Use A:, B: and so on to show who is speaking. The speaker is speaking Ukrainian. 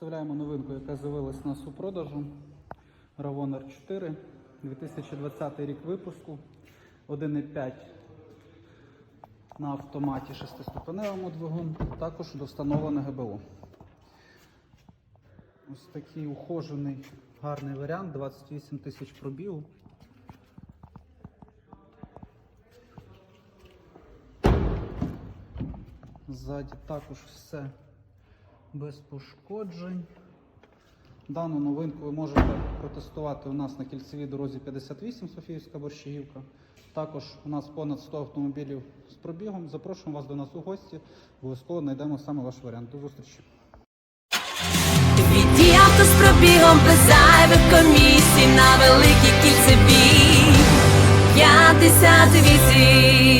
A: Представляємо новинку, яка з'явилась у нас у продажу. Ravon R4, 2020 рік випуску, 1,5 на автоматі 6-ступеневому двигун, також достановлене ГБО. Ось такий ухожений гарний варіант, 28 тисяч пробігу. Ззаді також все без пошкоджень. Дану новинку ви можете протестувати у нас на кільцевій дорозі 58 Софіївська Борщагівка. Також у нас понад 100 автомобілів з пробігом. Запрошуємо вас до нас у гості. Обов'язково знайдемо саме ваш варіант. До зустрічі.
B: Віді авто з пробігом без зайвих комісій на великій кільцевій 58